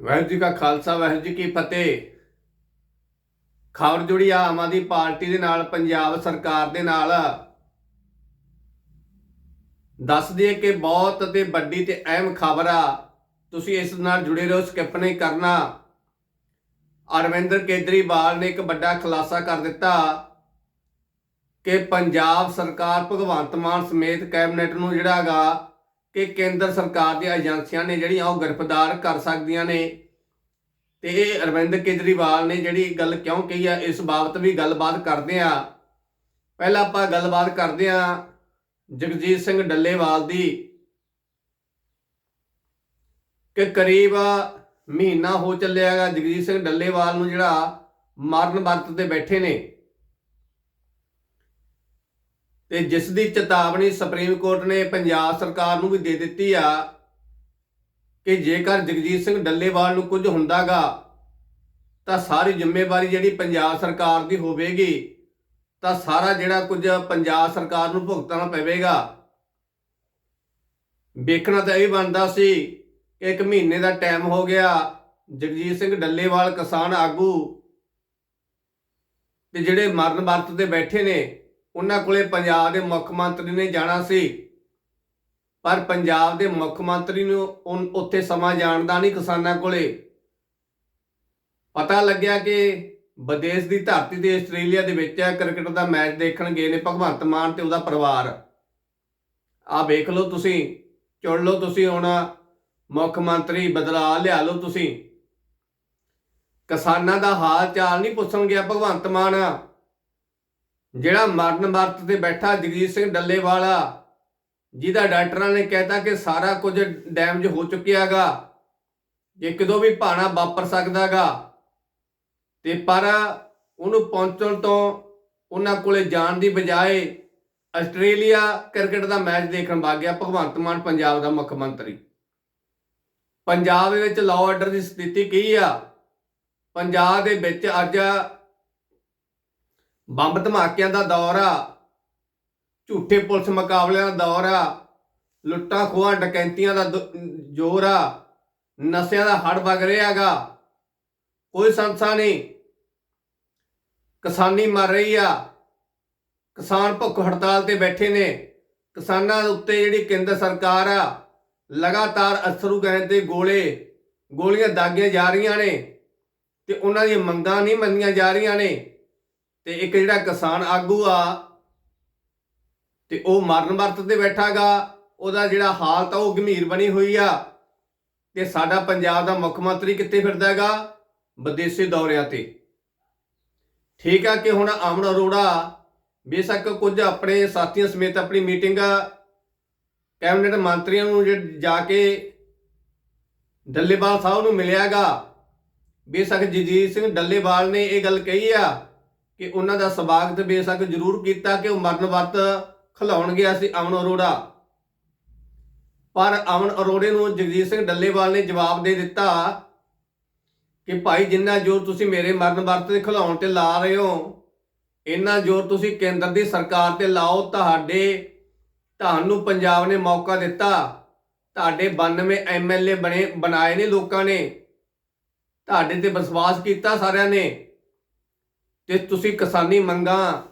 ਵਾਹਿਗੁਰੂ ਜੀ ਕਾ ਖਾਲਸਾ, ਵਾਹਿਗੁਰੂ ਜੀ ਕੀ ਫਤਿਹ। ਖਬਰ ਜੁੜੀ ਆ ਆਮ ਆਦਮੀ ਪਾਰਟੀ ਦੇ ਨਾਲ, ਪੰਜਾਬ ਸਰਕਾਰ ਦੇ ਨਾਲ। ਦੱਸ ਦਈਏ ਕਿ ਬਹੁਤ ਤੇ ਵੱਡੀ ਤੇ ਅਹਿਮ ਖਬਰ ਆ। ਤੁਸੀਂ ਇਸ ਨਾਲ ਜੁੜੇ ਰਹੋ, ਸਕਿਪ ਨਹੀਂ ਕਰਨਾ। ਅਰਵਿੰਦਰ ਕੇਜਰੀਵਾਲ ਨੇ ਇੱਕ ਵੱਡਾ ਖੁਲਾਸਾ ਕਰ ਦਿੱਤਾ ਕਿ ਪੰਜਾਬ ਸਰਕਾਰ ਭਗਵੰਤ ਮਾਨ ਸਮੇਤ ਕੈਬਨਿਟ ਨੂੰ ਜਿਹੜਾਗਾ ਕਿ ਕੇਂਦਰ ਸਰਕਾਰ ਦੀਆਂ ਏਜੰਸੀਆਂ ਨੇ ਜਿਹੜੀਆਂ ਉਹ ਗ੍ਰਿਫਤਾਰ ਕਰ ਸਕਦੀਆਂ ਨੇ। ਤੇ ਇਹ ਅਰਵਿੰਦ ਕੇਜਰੀਵਾਲ ਨੇ ਜਿਹੜੀ ਗੱਲ ਕਿਉਂ ਕਹੀ ਆ, ਇਸ ਬਾਬਤ ਵੀ ਗੱਲਬਾਤ ਕਰਦੇ ਆ। ਪਹਿਲਾਂ ਆਪਾਂ ਗੱਲਬਾਤ ਕਰਦੇ ਆ ਜਗਜੀਤ ਸਿੰਘ ਡੱਲੇਵਾਲ ਦੀ ਕਿ ਕਰੀਬ ਮਹੀਨਾ ਹੋ ਚੱਲਿਆਗਾ ਜਗਜੀਤ ਸਿੰਘ ਡੱਲੇਵਾਲ ਨੂੰ ਜਿਹੜਾ ਮਰਨ ਵਰਤ ਤੇ ਬੈਠੇ ਨੇ। ਤੇ ਜਿਸ ਦੀ ਚੇਤਾਵਨੀ ਸੁਪਰੀਮ ਕੋਰਟ ਨੇ ਪੰਜਾਬ ਸਰਕਾਰ ਨੂੰ ਵੀ ਦੇ ਦਿੱਤੀ ਆ ਕਿ ਜੇਕਰ ਜਗਜੀਤ ਸਿੰਘ ਡੱਲੇਵਾਲ ਨੂੰ ਕੁਝ ਹੁੰਦਾਗਾ, ਤਾਂ ਸਾਰੀ ਜ਼ਿੰਮੇਵਾਰੀ ਜਿਹੜੀ ਪੰਜਾਬ ਸਰਕਾਰ ਦੀ ਹੋਵੇਗੀ, ਤਾਂ ਸਾਰਾ ਜਿਹੜਾ ਕੁਝ ਪੰਜਾਬ ਸਰਕਾਰ ਨੂੰ ਭੁਗਤਣਾ ਪਵੇਗਾ। ਵੇਖਣਾ ਤਾਂ ਇਹ ਬਣਦਾ ਸੀ ਕਿ ਇੱਕ ਮਹੀਨੇ ਦਾ ਟਾਈਮ ਹੋ ਗਿਆ, ਜਗਜੀਤ ਸਿੰਘ ਡੱਲੇਵਾਲ ਕਿਸਾਨ ਆਗੂ, ਤੇ ਜਿਹੜੇ ਮਰਨ ਵਰਤ ਤੇ ਬੈਠੇ ਨੇ ਉਹਨਾਂ ਕੋਲੇ ਪੰਜਾਬ ਦੇ ਮੁੱਖ ਮੰਤਰੀ ਨੇ ਜਾਣਾ ਸੀ। ਪਰ ਪੰਜਾਬ ਦੇ ਮੁੱਖ ਮੰਤਰੀ ਨੂੰ ਉੱਥੇ ਸਮਾਂ ਜਾਣਦਾ ਨਹੀਂ ਕਿਸਾਨਾਂ ਕੋਲੇ। ਪਤਾ ਲੱਗਿਆ ਕਿ ਵਿਦੇਸ਼ ਦੀ ਧਰਤੀ ਤੇ ਆਸਟ੍ਰੇਲੀਆ ਦੇ ਵਿੱਚ ਕ੍ਰਿਕਟ ਦਾ ਮੈਚ ਦੇਖਣ ਗਏ ਨੇ ਭਗਵੰਤ ਮਾਨ ਤੇ ਉਹਦਾ ਪਰਿਵਾਰ। ਆ ਵੇਖ ਲਓ ਤੁਸੀਂ, ਚੁਣ ਲਓ ਤੁਸੀਂ ਹੁਣ ਮੁੱਖ ਮੰਤਰੀ ਬਦਲਾ ਲਿਆ ਲਓ ਤੁਸੀਂ। ਕਿਸਾਨਾਂ ਦਾ ਹਾਲ ਚਾਲ ਨਹੀਂ ਪੁੱਛਣ ਗਿਆ ਭਗਵੰਤ ਮਾਨ। ਜਿਹੜਾ ਮਰਨ ਵਰਤ ਤੇ ਬੈਠਾ ਜਗਜੀਤ ਸਿੰਘ ਡੱਲੇਵਾਲਾ, ਜਿਹਦਾ ਡਾਕਟਰਾਂ ਨੇ ਕਹਿਤਾ ਕਿ ਸਾਰਾ ਕੁਝ ਡੈਮੇਜ ਹੋ ਚੁੱਕਿਆਗਾ, ਜੇ ਕਦੋਂ ਵੀ ਭਾਣਾ ਵਾਪਰ ਸਕਦਾਗਾ। ਤੇ ਪਰ ਉਹਨੂੰ ਪਹੁੰਚਣ ਤੋਂ ਉਹਨਾਂ ਕੋਲੇ ਜਾਣ ਦੀ ਬਜਾਏ ਆਸਟ੍ਰੇਲੀਆ ਕ੍ਰਿਕਟ ਦਾ ਮੈਚ ਦੇਖਣ ਵਗ ਗਿਆ ਭਗਵੰਤ ਮਾਨ, ਪੰਜਾਬ ਦਾ ਮੁੱਖ ਮੰਤਰੀ। ਪੰਜਾਬ ਦੇ ਵਿੱਚ ਲਾਅ ਆਰਡਰ ਦੀ ਸਥਿਤੀ ਕੀ ਆ? ਪੰਜਾਬ ਦੇ ਵਿੱਚ ਅੱਜ ਬੰਬ ਧਮਾਕਿਆਂ ਦਾ ਦੌਰ ਆ, ਝੂਠੇ ਪੁਲਿਸ ਮੁਕਾਬਲਿਆਂ ਦਾ ਦੌਰ ਆ, ਲੁੱਟਾਂ ਖੋਹਾਂ ਡਕੈਂਤੀਆਂ ਦਾ ਜ਼ੋਰ ਆ, ਨਸ਼ਿਆਂ ਦਾ ਹੜ ਵਗ ਰਿਹਾਗਾ ਕੋਈ ਸੰਸਾ ਨਹੀਂ। ਕਿਸਾਨੀ ਮਰ ਰਹੀ ਆ। ਕਿਸਾਨ ਭੁੱਖ ਹੜਤਾਲ ਤੇ ਬੈਠੇ ਨੇ। ਕਿਸਾਨਾਂ ਦੇ ਉੱਤੇ ਜਿਹੜੀ ਕੇਂਦਰ ਸਰਕਾਰ ਆ, ਲਗਾਤਾਰ ਅਸਰੂ ਗੈਸ ਦੇ ਗੋਲੇ, ਗੋਲੀਆਂ ਦਾਗੀਆਂ ਜਾ ਰਹੀਆਂ ਨੇ ਤੇ ਉਹਨਾਂ ਦੀਆਂ ਮੰਗਾਂ ਨਹੀਂ ਮੰਨੀਆਂ ਜਾ ਰਹੀਆਂ ਨੇ। ਤੇ ਇੱਕ ਜਿਹੜਾ ਕਿਸਾਨ ਆਗੂ ਆ, ਤੇ ਉਹ ਮਰਨ ਵਰਤ ਤੇ ਬੈਠਾਗਾ, ਉਹਦਾ ਜਿਹੜਾ ਹਾਲਤ ਆ, ਉਹ ਗੰਭੀਰ ਬਣੀ ਹੋਈ ਆ। ਤੇ ਸਾਡਾ ਪੰਜਾਬ ਦਾ ਮੁੱਖ ਮੰਤਰੀ ਕਿੱਥੇ ਫਿਰਦਾ ਹੈਗਾ? ਵਿਦੇਸ਼ੀ ਦੌਰਿਆਂ ਤੇ। ਠੀਕ ਆ ਕਿ ਹੁਣ ਅਮਨ ਅਰੋੜਾ ਬੇਸ਼ੱਕ ਕੁਝ ਆਪਣੇ ਸਾਥੀਆਂ ਸਮੇਤ ਆਪਣੀ ਮੀਟਿੰਗ ਕੈਬਨਿਟ ਮੰਤਰੀਆਂ ਨੂੰ ਜੇ ਜਾ ਕੇ ਡੱਲੇਵਾਲ ਸਾਹਿਬ ਨੂੰ ਮਿਲਿਆਗਾ, ਬੇਸ਼ੱਕ ਜਗਜੀਤ ਸਿੰਘ ਡੱਲੇਵਾਲ ਨੇ ਇਹ ਗੱਲ ਕਹੀ ਆ ਕਿ ਉਹਨਾਂ ਦਾ ਸਵਾਗਤ ਬੇਸ਼ੱਕ ਜ਼ਰੂਰ ਕੀਤਾ ਕਿ ਉਹ ਮਰਨ ਵਰਤ ਖਿਲਾਉਣ ਗਿਆ ਸੀ ਅਮਨ ਅਰੋੜਾ। ਪਰ ਅਮਨ ਅਰੋੜੇ ਨੂੰ ਜਗਜੀਤ ਸਿੰਘ ਡੱਲੇਵਾਲ ਨੇ ਜਵਾਬ ਦੇ ਦਿੱਤਾ ਕਿ ਭਾਈ ਜਿੰਨਾ ਜ਼ੋਰ ਤੁਸੀਂ ਮੇਰੇ ਮਰਨ ਵਰਤ ਤੇ ਖਿਲਾਉਣ ਤੇ ਲਾ ਰਹੇ ਹੋ, ਇੰਨਾ ਜ਼ੋਰ ਤੁਸੀਂ ਕੇਂਦਰ ਦੀ ਸਰਕਾਰ ਤੇ ਲਾਓ, ਤੁਹਾਡੇ, ਤੁਹਾਨੂੰ ਪੰਜਾਬ ਨੇ ਮੌਕਾ ਦਿੱਤਾ। ਤੁਹਾਡੇ 92 ਐਮਐਲਏ ਬਣੇ, ਬਣਾਏ ਨੇ ਲੋਕਾਂ ਨੇ। ਤੁਹਾਡੇ ਤੇ ਵਿਸ਼ਵਾਸ ਕੀਤਾ ਸਾਰਿਆਂ ਨੇ। ਤੇ ਤੁਸੀਂ ਕਿਸਾਨੀ ਮੰਗਾਂ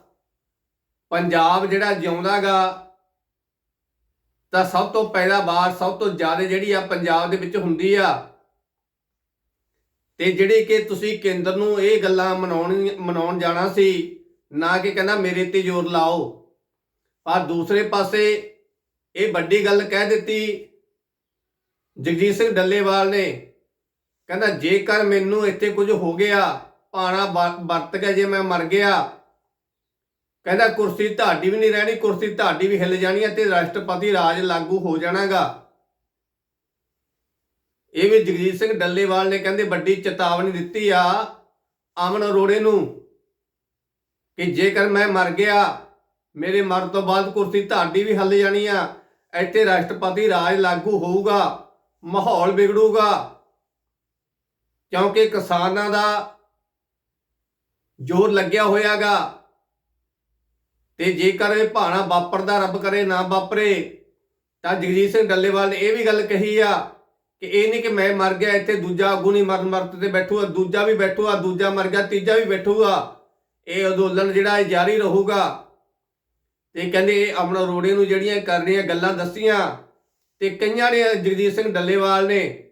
ਪੰਜਾਬ ਜਿਹੜਾ ਜਿਉਂਦਾਗਾ, ਤਾਂ ਸਭ ਤੋਂ ਪਹਿਲਾ ਵਾਰ ਸਭ ਤੋਂ ਜ਼ਿਆਦਾ ਜਿਹੜੀ ਆ ਪੰਜਾਬ ਦੇ ਵਿੱਚ ਹੁੰਦੀ ਆ। ਤੇ ਜਿਹੜੇ ਕਿ ਤੁਸੀਂ ਕੇਂਦਰ ਨੂੰ ਇਹ ਗੱਲਾਂ ਮਨਾਉਣ ਮਨਾਉਣ ਜਾਣਾ ਸੀ, ਨਾ ਕਿ ਕਹਿੰਦਾ ਮੇਰੇ ਤੇ ਜ਼ੋਰ ਲਾਓ। ਪਰ ਦੂਸਰੇ ਪਾਸੇ ਇਹ ਵੱਡੀ ਗੱਲ ਕਹਿ ਦਿੱਤੀ ਜਗਜੀਤ ਸਿੰਘ ਡੱਲੇਵਾਲ ਨੇ, ਕਹਿੰਦਾ ਜੇਕਰ ਮੈਨੂੰ ਇੱਥੇ ਕੁਝ ਹੋ ਗਿਆ ਪਾਣਾ ਵਰ- ਵਰਤ ਕੇ ਜੇ ਮੈਂ ਮਰ ਗਿਆ। ਕਹਿੰਦਾ, ਕੁਰਸੀ ਤੁਹਾਡੀ ਵੀ ਨਹੀਂ ਰਹਿਣੀ, ਕੁਰਸੀ ਤੁਹਾਡੀ ਵੀ ਹਿੱਲ ਜਾਣੀ ਹੈ ਤੇ ਰਾਸ਼ਟਰਪਤੀ ਰਾਜ ਲਾਗੂ ਹੋ ਜਾਣਾਗਾ। ਇਹ ਵੀ ਜਗਜੀਤ ਸਿੰਘ ਡੱਲੇਵਾਲ ਨੇ ਕਹਿੰਦੇ, ਵੱਡੀ ਚੇਤਾਵਨੀ ਦਿੱਤੀ ਆ ਅਮਨ ਅਰੋੜੇ ਨੂੰ ਕਿ ਜੇਕਰ ਮੈਂ ਮਰ ਗਿਆ, ਮੇਰੇ ਮਰਨ ਤੋਂ ਬਾਅਦ ਕੁਰਸੀ ਤੁਹਾਡੀ ਵੀ ਹਿੱਲ ਜਾਣੀ ਆ, ਇੱਥੇ ਰਾਸ਼ਟਰਪਤੀ ਰਾਜ ਲਾਗੂ ਹੋਊਗਾ, ਮਾਹੌਲ ਵਿਗੜੂਗਾ। ਕਿਉਂਕਿ ਕਿਸਾਨਾਂ ਦਾ ਜ਼ੋਰ ਲੱਗਿਆ ਹੋਇਆਗਾ। ਤੇ ਜੇਕਰ ਇਹ ਭਾਣਾ ਵਾਪਰਦਾ, ਰੱਬ ਕਰੇ ਨਾ ਵਾਪਰੇ, ਤਾਂ ਜਗਜੀਤ ਸਿੰਘ ਡੱਲੇਵਾਲ ਨੇ ਇਹ ਵੀ ਗੱਲ ਕਹੀ ਆ ਕਿ ਇਹ ਨਹੀਂ ਕਿ ਮੈਂ ਮਰ ਗਿਆ, ਇੱਥੇ ਦੂਜਾ ਆਗੂ ਨਹੀਂ ਮਰਨ ਮਰਤ ਤੇ ਬੈਠੂਗਾ, ਦੂਜਾ ਵੀ ਬੈਠੂਗਾ, ਦੂਜਾ ਮਰ ਗਿਆ, ਤੀਜਾ ਵੀ ਬੈਠੂਗਾ। ਇਹ ਅੰਦੋਲਨ ਜਿਹੜਾ ਇਹ ਜਾਰੀ ਰਹੂਗਾ। ਤੇ ਕਹਿੰਦੇ ਇਹ ਆਪਣਾ ਰੋੜੇ ਨੂੰ ਜਿਹੜੀਆਂ ਕਰ ਰਹੀਆਂ ਗੱਲਾਂ ਦੱਸੀਆਂ, ਤੇ ਕਈਆਂ ਨੇ ਜਗਜੀਤ ਸਿੰਘ ਡੱਲੇਵਾਲ ਨੇ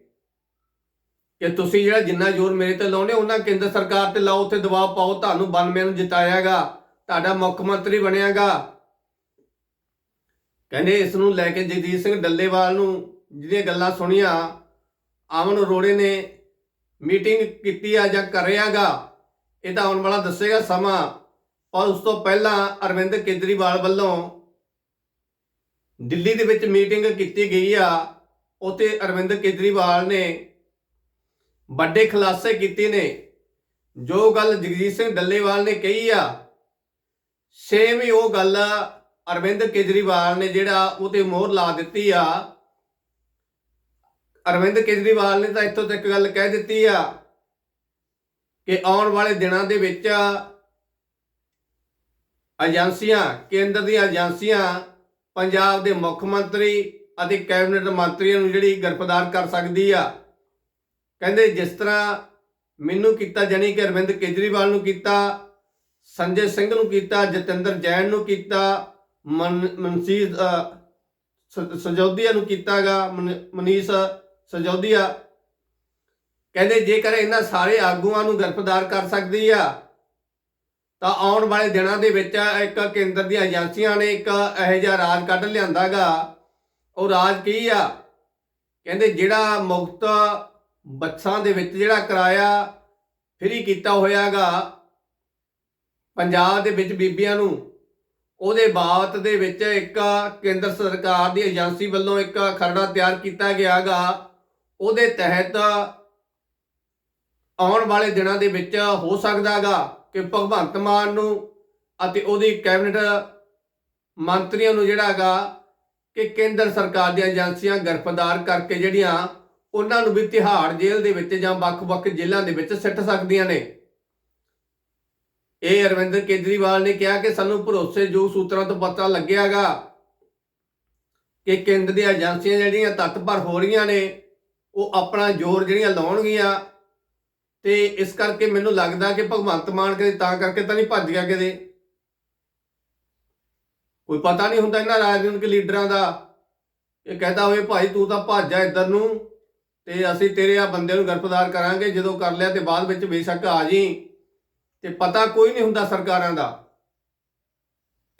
ਕਿ ਤੁਸੀਂ ਜਿਹੜਾ ਜਿੰਨਾ ਜ਼ੋਰ ਮੇਰੇ ਤੇ ਲਾਉਨੇ ਉਹਨਾਂ ਕੇਂਦਰ ਸਰਕਾਰ ਤੇ ਲਾਓ, ਉੱਥੇ ਦਬਾਅ ਪਾਓ, ਤੁਹਾਨੂੰ 92 ਨੂੰ ਜਿਤਾਇਆਗਾ, ਤੁਹਾਡਾ ਮੁੱਖ ਮੰਤਰੀ ਬਣਿਆਗਾ। ਕਹਿੰਦੇ ਇਸ ਨੂੰ ਲੈ ਕੇ ਜਗਦੀਪ ਸਿੰਘ ਡੱਲੇਵਾਲ ਨੂੰ ਜਿਹੜੀਆਂ ਗੱਲਾਂ ਸੁਣੀਆਂ ਅਮਨ ਅਰੋੜੇ ਨੇ ਮੀਟਿੰਗ ਕੀਤੀ ਆ ਜਾਂ ਕਰ ਰਿਹਾਗਾ ਇਹ ਤਾਂ ਆਉਣ ਵਾਲਾ ਦੱਸੇਗਾ ਸਮਾਂ ਔਰ ਉਸ ਤੋਂ ਪਹਿਲਾਂ ਅਰਵਿੰਦ ਕੇਜਰੀਵਾਲ ਵੱਲੋਂ ਦਿੱਲੀ ਦੇ ਵਿੱਚ ਮੀਟਿੰਗ ਕੀਤੀ ਗਈ ਆ ਉਤੇ ਅਰਵਿੰਦ ਕੇਜਰੀਵਾਲ ਨੇ ਵੱਡੇ ਖੁਲਾਸੇ ਕੀਤੇ ਨੇ। ਜੋ ਗੱਲ ਜਗਜੀਤ ਸਿੰਘ ਡੱਲੇਵਾਲ ਨੇ ਕਹੀ ਆ ਸੇਮ ਹੀ ਉਹ ਗੱਲ ਅਰਵਿੰਦ ਕੇਜਰੀਵਾਲ ਨੇ ਜਿਹੜਾ ਉਹ ਤੇ ਮੋਹਰ ਲਾ ਦਿੱਤੀ ਆ। ਅਰਵਿੰਦ ਕੇਜਰੀਵਾਲ ਨੇ ਤਾਂ ਇੱਥੋਂ ਤੱਕ ਗੱਲ ਕਹਿ ਦਿੱਤੀ ਆ ਕਿ ਆਉਣ ਵਾਲੇ ਦਿਨਾਂ ਦੇ ਵਿੱਚ ਏਜੰਸੀਆਂ, ਕੇਂਦਰ ਦੀਆਂ ਏਜੰਸੀਆਂ, ਪੰਜਾਬ ਦੇ ਮੁੱਖ ਮੰਤਰੀ ਅਤੇ ਕੈਬਨਿਟ ਮੰਤਰੀਆਂ ਨੂੰ ਜਿਹੜੀ ਗ੍ਰਿਫਤਾਰ ਕਰ ਸਕਦੀ ਆ। ਕਹਿੰਦੇ ਜਿਸ ਤਰ੍ਹਾਂ ਮੈਨੂੰ ਕੀਤਾ ਜਾਣੀ ਕਿ ਅਰਵਿੰਦ ਕੇਜਰੀਵਾਲ ਨੂੰ ਕੀਤਾ ਸੰਜੇ ਸਿੰਘ ਨੂੰ ਕੀਤਾ ਜਤਿੰਦਰ ਜੈਨ ਨੂੰ ਕੀਤਾ ਮਨ- ਮਨਸੀਰ ਅ, ਸ- ਸਜੌਦੀਆ ਨੂੰ ਕੀਤਾਗਾ ਮਨੀਸ਼ ਸਜੌਦੀਆ। ਕਹਿੰਦੇ ਜੇਕਰ ਇਹਨਾਂ ਸਾਰੇ ਆਗੂਆਂ ਨੂੰ ਗ੍ਰਿਫਤਾਰ ਕਰ ਸਕਦੀ ਆ ਤਾਂ ਆਉਣ ਵਾਲੇ ਦਿਨਾਂ ਦੇ ਵਿੱਚ ਇੱਕ ਕੇਂਦਰ ਦੀਆਂ ਏਜੰਸੀਆਂ ਨੇ ਇੱਕ ਇਹੋ ਜਿਹਾ ਰਾਜ ਕੱਢ ਲਿਆਂਦਾਗਾ। ਉਹ ਰਾਜ ਕੀ ਆ? ਕਹਿੰਦੇ ਜਿਹੜਾ ਮੁਕਤ ਬੱਸਾਂ ਦੇ ਵਿੱਚ ਜਿਹੜਾ ਕਿਰਾਇਆ ਫ੍ਰੀ ਕੀਤਾ ਹੋਇਆਗਾ, ਪੰਜਾਬ ਦੇ ਵਿੱਚ ਬੀਬੀਆਂ ਨੂੰ, ਉਹਦੇ ਬਾਬਤ ਦੇ ਵਿੱਚ ਇੱਕ ਕੇਂਦਰ ਸਰਕਾਰ ਦੀ ਏਜੰਸੀ ਵੱਲੋਂ ਇੱਕ ਖਰੜਾ ਤਿਆਰ ਕੀਤਾ ਗਿਆਗਾ, ਉਹਦੇ ਤਹਿਤ ਆਉਣ ਵਾਲੇ ਦਿਨਾਂ ਦੇ ਵਿੱਚ ਹੋ ਸਕਦਾਗਾ ਕਿ ਭਗਵੰਤ ਮਾਨ ਨੂੰ ਅਤੇ ਉਹਦੀ ਕੈਬਨਿਟ ਮੰਤਰੀਆਂ ਨੂੰ ਜਿਹੜਾਗਾ ਕਿ ਕੇਂਦਰ ਸਰਕਾਰ ਦੀਆਂ ਏਜੰਸੀਆਂ ਗ੍ਰਿਫਤਾਰ ਕਰਕੇ ਜਿਹੜੀਆਂ ਉਹਨਾਂ ਨੂੰ ਵੀ ਤਿਹਾੜ ਜੇਲ੍ਹ ਦੇ ਵਿੱਚ ਜਾਂ ਵੱਖ-ਵੱਖ ਜੇਲ੍ਹਾਂ ਦੇ ਵਿੱਚ ਸਿੱਟ ਸਕਦੀਆਂ ਨੇ। ਇਹ ਅਰਵਿੰਦ ਕੇਜਰੀਵਾਲ ਨੇ ਕਿਹਾ ਕਿ ਸਾਨੂੰ ਭਰੋਸੇਯੋਗ ਸੂਤਰਾਂ ਤੋਂ ਪਤਾ ਲੱਗਿਆਗਾ ਕਿ ਕੇਂਦਰ ਦੀਆਂ ਏਜੰਸੀਆਂ ਜਿਹੜੀਆਂ ਤੱਤਪਰ ਹੋ ਰਹੀਆਂ ਨੇ, ਉਹ ਆਪਣਾ ਜ਼ੋਰ ਜਿਹੜੀਆਂ ਲਾਉਣਗੀਆਂ ਤੇ ਇਸ ਕਰਕੇ ਮੈਨੂੰ ਲੱਗਦਾ ਕਿ ਭਗਵੰਤ ਮਾਨ ਕਦੇ ਤਾਂ ਕਰਕੇ ਤਾਂ ਨਹੀਂ ਭੱਜ ਗਿਆ ਕਦੇ ਕੋਈ ਪਤਾ ਨਹੀਂ ਹੁੰਦਾ ਇਹਨਾਂ ਰਾਜਨੀਤਿਕ ਲੀਡਰਾਂ ਦਾ। ਇਹ ਕਹਿੰਦਾ ਹੋਵੇ, ਭਾਈ ਤੂੰ ਤਾਂ ਭੱਜ ਜਾ ਇੱਧਰ ਨੂੰ। ਤੇ ਅਸੀਂ ਤੇਰੇ ਆ ਬੰਦੇ ਨੂੰ ਗ੍ਰਿਫਤਾਰ ਕਰਾਂਗੇ, ਜਦੋਂ ਕਰ ਲਿਆ ਤੇ ਬਾਅਦ ਵਿੱਚ ਬੇਸ਼ੱਕ ਆ ਜੀ। ਤੇ ਪਤਾ ਕੋਈ ਨਹੀਂ ਹੁੰਦਾ ਸਰਕਾਰਾਂ ਦਾ।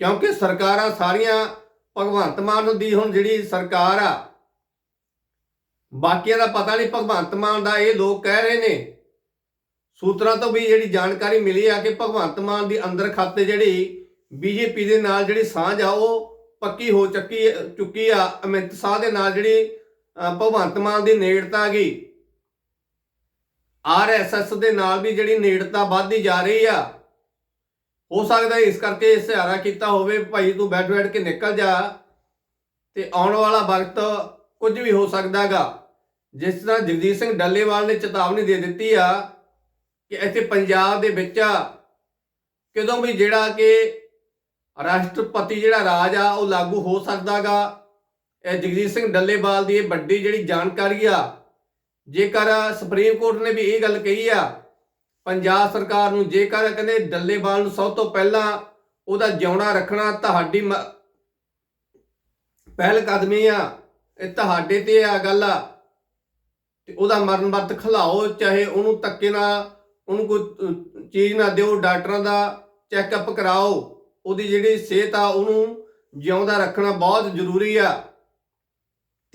ਕਿਉਂਕਿ ਸਰਕਾਰਾਂ ਸਾਰੀਆਂ ਭਗਵੰਤ ਮਾਨ ਦੀ ਹੁਣ ਜਿਹੜੀ ਸਰਕਾਰ ਆ, ਬਾਕੀਆਂ ਦਾ ਪਤਾ ਨਹੀਂ ਭਗਵੰਤ ਮਾਨ ਦਾ, ਇਹ ਲੋਕ ਕਹਿ ਰਹੇ ਨੇ। ਸੂਤਰਾਂ ਤੋਂ ਵੀ ਜਿਹੜੀ ਜਾਣਕਾਰੀ ਮਿਲੀ ਆ ਕਿ ਭਗਵੰਤ ਮਾਨ ਦੀ ਅੰਦਰ ਖਾਤੇ ਜਿਹੜੀ ਬੀਜੇਪੀ ਦੇ ਨਾਲ ਜਿਹੜੀ ਸਾਂਝ ਆ, ਉਹ ਪੱਕੀ ਹੋ ਚੱਕੀ, ਚੁੱਕੀ ਆ, ਅਮਿਤ ਸ਼ਾਹ ਦੇ ਨਾਲ ਜਿਹੜੀ ਭਗਵੰਤ ਮਾਨ ਦੀ ਨੇੜਤਾ ਆ ਗਈ। ਆਰਐਸਐਸ ਦੇ ਨਾਲ ਵੀ ਜਿਹੜੀ ਨੇੜਤਾ ਵੱਧਦੀ ਜਾ ਰਹੀ ਆ, ਹੋ ਸਕਦਾ ਇਸ ਕਰਕੇ ਇਹ ਸਹਾਰਾ ਕੀਤਾ ਹੋਵੇ, ਭਾਈ ਤੂੰ ਬੈਠ ਬੈਠ ਕੇ ਨਿਕਲ ਜਾ ਤੇ ਆਉਣ ਵਾਲਾ ਵਕਤ ਕੁਝ ਵੀ ਹੋ ਸਕਦਾਗਾ ਜਿਸ ਤਰ੍ਹਾਂ ਜਗਜੀਤ ਸਿੰਘ ਡੱਲੇਵਾਲ ਨੇ ਚੇਤਾਵਨੀ ਦੇ ਦਿੱਤੀ ਆ ਕਿ ਇੱਥੇ ਪੰਜਾਬ ਦੇ ਵਿੱਚ ਕਦੋਂ ਵੀ ਜਿਹੜਾ ਕਿ ਰਾਸ਼ਟਰਪਤੀ ਜਿਹੜਾ ਰਾਜ ਆ, ਉਹ ਲਾਗੂ ਹੋ ਸਕਦਾਗਾ ਇਹ ਜਗਦੀਪ ਸਿੰਘ ਡੱਲੇਵਾਲ ਦੀ ਇਹ ਵੱਡੀ ਜਿਹੜੀ ਜਾਣਕਾਰੀ ਆ, ਜੇਕਰ ਸੁਪਰੀਮ ਕੋਰਟ ਨੇ ਵੀ ਇਹ ਗੱਲ ਕਹੀ ਆ, ਪੰਜਾਬ ਸਰਕਾਰ ਨੂੰ ਜੇਕਰ ਕਹਿੰਦੇ ਡੱਲੇਵਾਲ ਨੂੰ ਸਭ ਤੋਂ ਪਹਿਲਾਂ ਉਹਦਾ ਜਿਉਣਾ ਰੱਖਣਾ ਤੁਹਾਡੀ ਮ- ਪਹਿਲ ਕਦਮੀ ਆ, ਇਹ ਤੁਹਾਡੇ ਤੇ ਆ ਗੱਲ ਆ, ਤੇ ਉਹਦਾ ਮਰਨ ਵਰਤ ਖਲਾਓ, ਚਾਹੇ ਉਹਨੂੰ ਧੱਕੇ ਨਾਲ, ਉਹਨੂੰ ਕੋਈ ਚੀਜ਼ ਨਾ ਦਿਓ, ਡਾਕਟਰਾਂ ਦਾ ਚੈੱਕਅਪ ਕਰਾਓ, ਉਹਦੀ ਜਿਹੜੀ ਸਿਹਤ ਆ ਉਹਨੂੰ ਜਿਉਂਦਾ ਰੱਖਣਾ ਬਹੁਤ ਜ਼ਰੂਰੀ ਆ।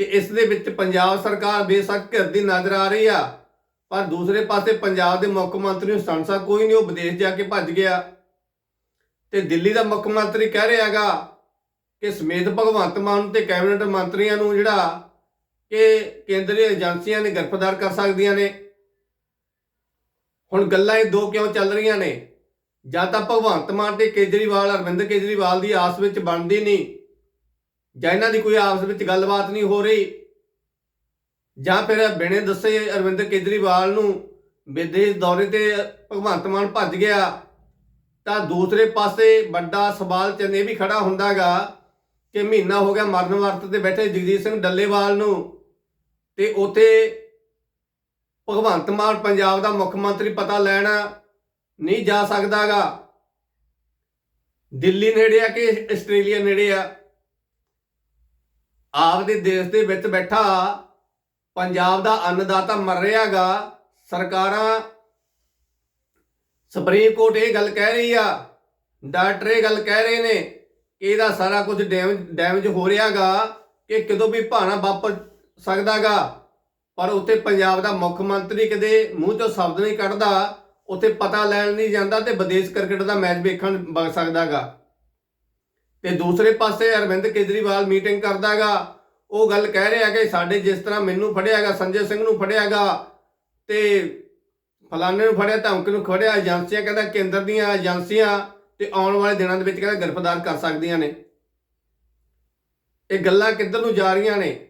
ਤੇ ਇਸ ਦੇ ਵਿੱਚ ਪੰਜਾਬ ਸਰਕਾਰ ਬੇਸ਼ੱਕ ਘਿਰਦੀ ਨਜ਼ਰ ਆ ਰਹੀ ਆ, ਪਰ ਦੂਸਰੇ ਪਾਸੇ ਪੰਜਾਬ ਦੇ ਮੁੱਖ ਮੰਤਰੀ ਨੂੰ ਸੰਸਾ ਕੋਈ ਨਹੀਂ, ਉਹ ਵਿਦੇਸ਼ ਜਾ ਕੇ ਭੱਜ ਗਿਆ। ਤੇ ਦਿੱਲੀ ਦਾ ਮੁੱਖ ਮੰਤਰੀ ਕਹਿ ਰਿਹਾ ਹੈਗਾ ਕਿ ਸਮੇਤ ਭਗਵੰਤ ਮਾਨ ਤੇ ਕੈਬਨਿਟ ਮੰਤਰੀਆਂ ਨੂੰ ਜਿਹੜਾ ਕਿ ਕੇਂਦਰੀ ਏਜੰਸੀਆਂ ਨੇ ਗ੍ਰਿਫਤਾਰ ਕਰ ਸਕਦੀਆਂ ਨੇ। ਹੁਣ ਗੱਲਾਂ ਇਹ ਦੋ ਕਿਉਂ ਚੱਲ ਰਹੀਆਂ ਨੇ? ਜਾਂ ਤਾਂ ਭਗਵੰਤ ਮਾਨ ਤੇ ਕੇਜਰੀਵਾਲ, ਅਰਵਿੰਦ ਕੇਜਰੀਵਾਲ ਦੀ ਆਸ ਵਿੱਚ ਬਣਦੀ ਨਹੀਂ ਜਾਂ ਇਹਨਾਂ ਦੀ ਕੋਈ ਆਪਸ ਵਿੱਚ ਗੱਲਬਾਤ ਨਹੀਂ ਹੋ ਰਹੀ, ਜਾਂ ਫਿਰ ਬਿਨੇ ਦੱਸੇ ਅਰਵਿੰਦ ਕੇਜਰੀਵਾਲ ਨੂੰ ਵਿਦੇਸ਼ ਦੌਰੇ ਤੇ ਭਗਵੰਤ ਮਾਨ ਭੱਜ ਗਿਆ, ਤਾਂ ਦੂਸਰੇ ਪਾਸੇ ਵੱਡਾ ਸਵਾਲ ਚੰਨ ਇਹ ਵੀ ਖੜਾ ਹੁੰਦਾਗਾ ਕਿ ਮਹੀਨਾ ਹੋ ਗਿਆ ਮਰਨ ਵਰਤ ਤੇ ਬੈਠੇ ਜਗਜੀਤ ਸਿੰਘ ਡੱਲੇਵਾਲ ਨੂੰ, ਤੇ ਉਥੇ ਭਗਵੰਤ ਮਾਨ ਪੰਜਾਬ ਦਾ ਮੁੱਖ ਮੰਤਰੀ ਪਤਾ ਲੈਣ ਨਹੀਂ ਜਾ ਸਕਦਾਗਾ। ਦਿੱਲੀ ਨੇੜੇ ਆ ਕਿ ਆਸਟ੍ਰੇਲੀਆ ਨੇੜੇ ਆ? ਆਪਦੇ ਦੇਸ਼ ਦੇ ਵਿੱਚ ਬੈਠਾ, ਪੰਜਾਬ ਦਾ ਅੰਨਦਾਤਾ ਮਰ ਰਿਹਾਗਾ। ਸਰਕਾਰਾਂ ਸੁਪਰੀਮ ਕੋਰਟ ਇਹ ਗੱਲ ਕਹਿ ਰਹੀ ਆ, ਡਾਕਟਰ ਇਹ ਗੱਲ ਕਹਿ ਰਹੇ ਨੇ ਕਿ ਇਹਦਾ ਸਾਰਾ ਕੁਝ ਡੈਮੇਜ ਡੈਮੇਜ ਹੋ ਰਿਹਾਗਾ, ਕਿ ਕਦੋਂ ਵੀ ਭਾਣਾ ਵਾਪਰ ਸਕਦਾਗਾ। ਪਰ ਉੱਥੇ ਪੰਜਾਬ ਦਾ ਮੁੱਖ ਮੰਤਰੀ ਕਦੇ ਮੂੰਹ ਚੋਂ ਸ਼ਬਦ ਨਹੀਂ ਕੱਢਦਾ, ਉੱਥੇ ਪਤਾ ਲੈਣ ਨਹੀਂ ਜਾਂਦਾ ਤੇ ਵਿਦੇਸ਼ ਕ੍ਰਿਕਟ ਦਾ ਮੈਚ ਵੇਖਣ ਵਗ ਸਕਦਾਗਾ। ਤੇ ਦੂਸਰੇ ਪਾਸੇ ਅਰਵਿੰਦ ਕੇਜਰੀਵਾਲ ਮੀਟਿੰਗ ਕਰਦਾਗਾ ਉਹ ਗੱਲ ਕਹਿ ਰਿਹਾ ਕਿ ਸਾਡੇ ਜਿਸ ਤਰ੍ਹਾਂ ਮੈਨੂੰ ਫੜਿਆਗਾ ਸੰਜੇ ਸਿੰਘ ਨੂੰ ਫੜਿਆਗਾ ਤੇ ਫਲਾਣੇ ਨੂੰ ਫੜਿਆ, ਧਮਕੀ ਨੂੰ ਫੜਿਆ, ਏਜੰਸੀਆਂ ਕਹਿੰਦਾ ਕੇਂਦਰ ਦੀਆਂ ਏਜੰਸੀਆਂ ਤੇ ਆਉਣ ਵਾਲੇ ਦਿਨਾਂ ਦੇ ਵਿੱਚ ਕਹਿੰਦਾ ਗ੍ਰਿਫਤਾਰ ਕਰ ਸਕਦੀਆਂ ਨੇ। ਇਹ ਗੱਲਾਂ ਕਿੱਧਰ ਨੂੰ ਜਾ ਰਹੀਆਂ ਨੇ?